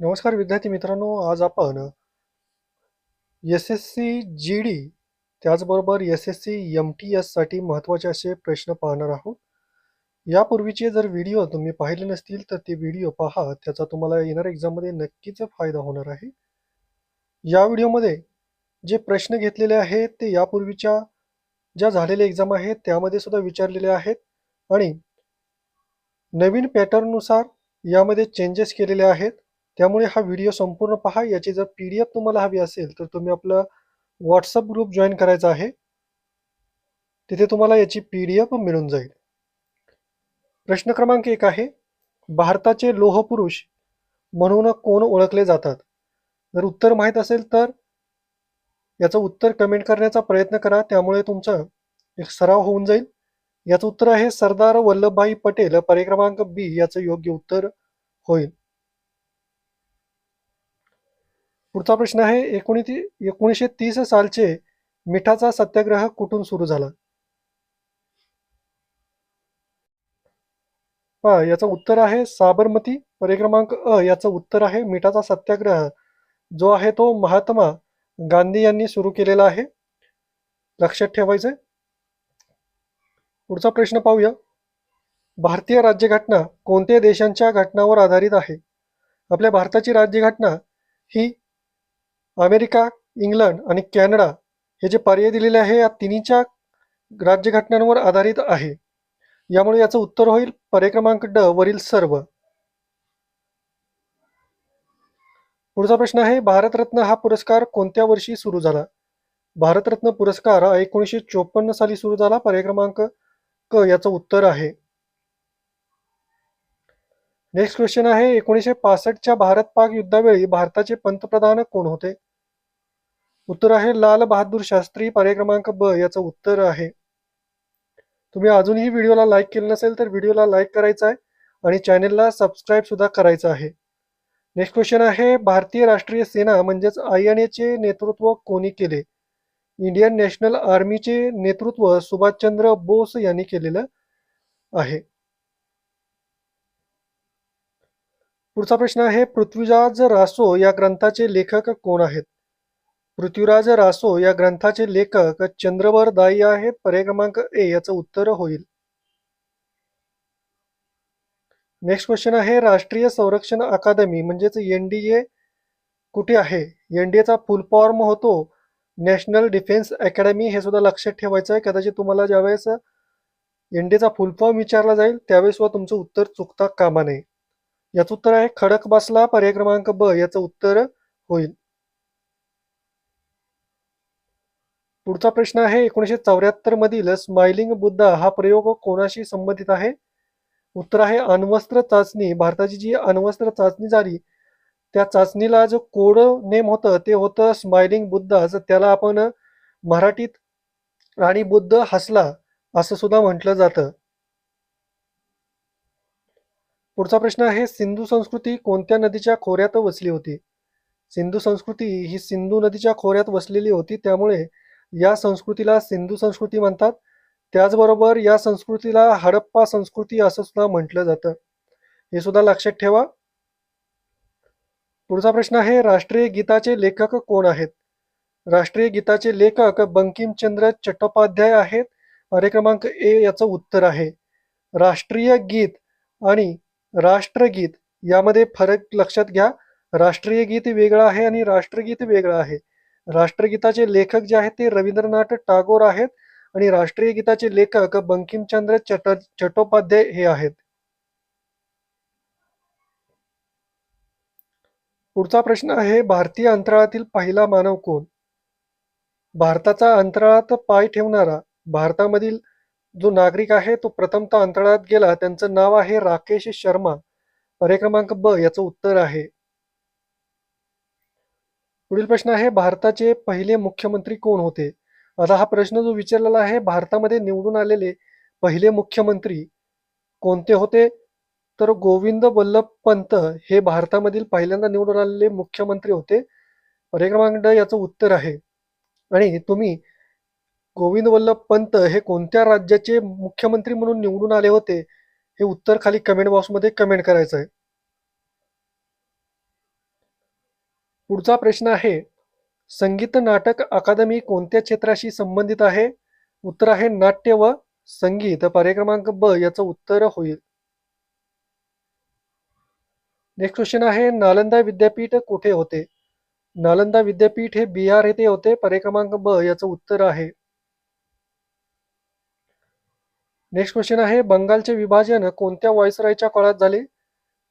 नमस्कार विद्यार्थी मित्रांनो आज आपण S S C G D त्याचबरोबर S S C M T एससाठी महत्त्वाचे असे प्रश्न पाहणार आहोत. यापूर्वीचे जर व्हिडिओ तुम्ही पाहिले नसतील तर ते व्हिडिओ पहा. त्याचा तुम्हाला येणाऱ्या एक्झाममध्ये नक्कीच फायदा होणार आहे. या व्हिडिओमध्ये जे प्रश्न घेतलेले आहेत ते यापूर्वीच्या ज्या झालेल्या एक्झाम आहेत त्यामध्ये सुद्धा विचारलेले आहेत. आणि नवीन पॅटर्ननुसार यामध्ये चेंजेस केलेले आहेत. त्यामुळे हा व्हिडिओ संपूर्ण पहा. याची जर पी डी एफ तुम्हाला हवी असेल तर तुम्ही आपला व्हॉट्सअप ग्रुप जॉईन करायचा आहे. तिथे तुम्हाला याची पी डी एफ मिळून जाईल. प्रश्न क्रमांक एक आहे भारताचे लोहपुरुष म्हणून कोण ओळखले जातात? जर उत्तर माहीत असेल तर याचं उत्तर कमेंट करण्याचा प्रयत्न करा. त्यामुळे तुमचा एक सराव होऊन जाईल. याचं उत्तर आहे सरदार वल्लभभाई पटेल पर्याय क्रमांक बी याचं योग्य उत्तर होईल. पुढचा प्रश्न आहे एकोणीस एकोणीसशे तीस सालचे मिठाचा सत्याग्रह कुठून सुरू झाला? पहा याचं उत्तर आहे साबरमती. पर्याय क्रमांक अ याचं उत्तर आहे मिठाचा सत्याग्रह जो आहे तो महात्मा गांधी यांनी सुरू केलेला आहे. लक्षात ठेवायचं पुढचा प्रश्न पाहूया. भारतीय राज्यघटना कोणत्या देशांच्या घटनावर आधारित आहे? आपल्या भारताची राज्यघटना ही अमेरिका इंग्लंड आणि कॅनडा हे जे पर्याय दिलेले आहे या तिन्हीच्या राज्यघटनांवर आधारित आहे. यामुळे याचं उत्तर होईल पर्याय क्रमांक ड वरील सर्व. पुढचा प्रश्न आहे भारतरत्न हा पुरस्कार कोणत्या वर्षी सुरू झाला? भारतरत्न पुरस्कार हा एकोणीसशे चोपन्न साली सुरू झाला पर्याय क्रमांक क याचं उत्तर आहे. नेक्स्ट क्वेश्चन आहे एकोणीसशे पासष्टच्या भारत पाक युद्धावेळी भारताचे पंतप्रधान कोण होते? उत्तर आहे लाल बहादूर शास्त्री पर्याय क्रमांक ब याचं उत्तर आहे. तुम्ही अजूनही व्हिडिओला लाईक केलं नसेल तर व्हिडिओला लाईक करायचा आहे आणि चॅनेलला सबस्क्राईब सुद्धा करायचं आहे. नेक्स्ट क्वेश्चन आहे भारतीय राष्ट्रीय सेना म्हणजेच आय एन एचे नेतृत्व कोणी केले? इंडियन नॅशनल आर्मीचे नेतृत्व सुभाषचंद्र बोस यांनी केलेलं आहे. पुढचा प्रश्न आहे पृथ्वीराज रासो या ग्रंथाचे लेखक कोण आहेत? पृथ्वीराज रासो या ग्रंथाचे लेखक चंद्रवर दाई आहेत पर्याय क्रमांक ए याचं उत्तर होईल. नेक्स्ट क्वेश्चन आहे राष्ट्रीय संरक्षण अकादमी म्हणजेच एनडीए कुठे आहे? एनडीएचा फुल फॉर्म होतो नॅशनल डिफेन्स अकॅडमी हे सुद्धा लक्षात ठेवायचं आहे. कदाचित तुम्हाला ज्यावेळेस एनडीएचा फुल फॉर्म विचारला जाईल त्यावेळेस सुद्धा तुमचं उत्तर चुकता कामा नये. याचं उत्तर आहे खडक बसला पर्याय क्रमांक ब याचं उत्तर होईल. पुढचा प्रश्न आहे एकोणीसशे चौऱ्याहत्तर मधील स्माइलिंग बुद्धा हा प्रयोग कोणाशी संबंधित आहे? उत्तर आहे अण्वस्त्र चाचणी. भारताची जी अण्वस्त्र चाचणी झाली त्या चाचणीला जो कोड नेम होतं ते होतं स्माइलिंग बुद्धा. त्याला आपण मराठीत आणि बुद्ध हसला असं सुद्धा म्हटलं जातं. पुढचा प्रश्न आहे सिंधू संस्कृती कोणत्या नदीच्या खोऱ्यात वसली होती? सिंधू संस्कृती ही सिंधू नदीच्या खोऱ्यात वसलेली होती त्यामुळे या संस्कृतीला सिंधू संस्कृती म्हणतात. त्याचबरोबर या संस्कृतीला हडप्पा संस्कृती असं सुद्धा म्हटलं जातं. हे सुद्धा लक्षात ठेवा. पुढचा प्रश्न आहे राष्ट्रीय गीताचे लेखक कोण आहेत? राष्ट्रीय गीताचे लेखक बंकिमचंद्र चट्टोपाध्याय आहेत. पर्याय क्रमांक ए याचं उत्तर आहे. राष्ट्रीय गीत आणि राष्ट्रगीत. यामध्ये फरक लक्षात घ्या. राष्ट्रीय गीत वेगळं आहे आणि राष्ट्रगीत वेगळं आहे. राष्ट्रगीताचे लेखक जे आहेत ते रवींद्रनाथ टागोर आहेत आणि राष्ट्रीय गीताचे लेखक बंकिमचंद्र चट चट्टोपाध्याय हे आहेत. पुढचा प्रश्न आहे भारतीय अंतराळातील पहिला मानव कोण? भारताचा अंतराळात पाय ठेवणारा भारतामधील जो नागरिक आहे तो प्रथमतः अंतराळात गेला. त्यांचं नाव आहे राकेश शर्मा. पर्याय क्रमांक ब याचं उत्तर आहे. पुढील प्रश्न आहे भारताचे पहिले मुख्यमंत्री कोण होते? आता हा प्रश्न जो विचारलेला आहे भारतामध्ये निवडून आलेले पहिले मुख्यमंत्री कोणते होते? तर गोविंद वल्लभ पंत हे भारतामधील पहिल्यांदा निवडून आलेले मुख्यमंत्री होते. पर्याय क्रमांक ड याचं उत्तर आहे. आणि तुम्ही गोविंद वल्लभ पंत हे कोणत्या राज्याचे मुख्यमंत्री म्हणून निवडून आले होते? हे उत्तर खाली कमेंट बॉक्समध्ये कमेंट करायचं आहे पुढचा प्रश्न आहे संगीत नाटक अकादमी कोणत्या क्षेत्राशी संबंधित आहे? उत्तर आहे नाट्य व संगीत. पर्याय क्रमांक ब याचं उत्तर होईल. नेक्स्ट क्वेश्चन आहे नालंदा विद्यापीठ कुठे होते? नालंदा विद्यापीठ हे बिहार येथे होते. पर्याय क्रमांक ब याचं उत्तर आहे. नेक्स्ट क्वेश्चन आहे बंगालचे विभाजन कोणत्या व्हायसरायच्या काळात झाले?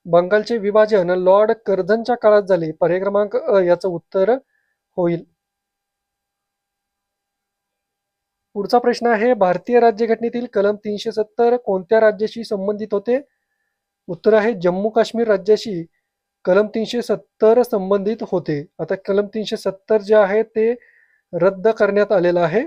बंगालचे विभाजन लॉर्ड कर्झनच्या काळात झाले. पर्याय क्रमांक अ याचं उत्तर होईल. पुढचा प्रश्न आहे भारतीय राज्यघटनेतील कलम तीनशे सत्तर कोणत्या राज्याशी संबंधित होते? उत्तर आहे जम्मू काश्मीर राज्याशी कलम तीनशे सत्तर संबंधित होते. आता कलम तीनशे सत्तर जे आहे ते रद्द करण्यात आलेलं आहे.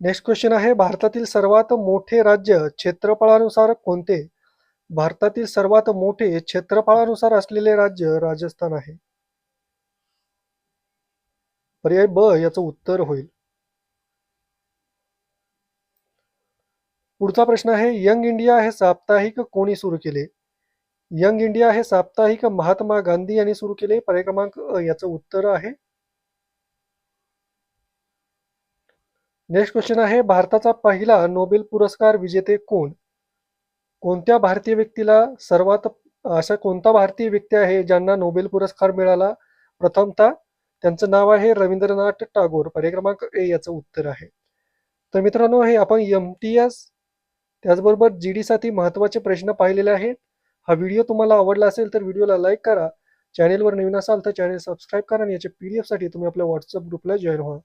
नेक्स्ट क्वेश्चन आहे भारतातील सर्वात मोठे राज्य क्षेत्रफळानुसार कोणते? भारतातील सर्वात मोठे क्षेत्रफळानुसार असलेले राज्य राजस्थान आहे. पर्याय ब याचं उत्तर होईल. पुढचा प्रश्न आहे यंग इंडिया हे साप्ताहिक कोणी सुरू केले? यंग इंडिया हे साप्ताहिक महात्मा गांधी यांनी सुरू केले पर्याय क्रमांक याचं उत्तर आहे. नेक्स्ट क्वेश्चन आहे भारताचा पहिला नोबेल पुरस्कार विजेते कोण? कोणत्या भारतीय व्यक्तीला सर्वात असा कोणता भारतीय व्यक्ती आहे ज्यांना नोबेल पुरस्कार मिळाला? प्रथमतः त्यांचं नाव आहे रवींद्रनाथ टागोर. पर्याय क्रमांक ए याचं उत्तर आहे. तर मित्रांनो हे आपण एम टी एस त्याचबरोबर जी डीसाठी महत्त्वाचे प्रश्न पाहिलेले आहेत. हा व्हिडिओ तुम्हाला आवडला असेल तर व्हिडिओला लाईक करा. चॅनेलवर नवीन असाल तर चॅनेल सबस्क्राईब करा आणि याच्या पी डी एफसाठी तुम्ही आपल्या व्हॉट्सअप ग्रुपला जॉईन व्हा.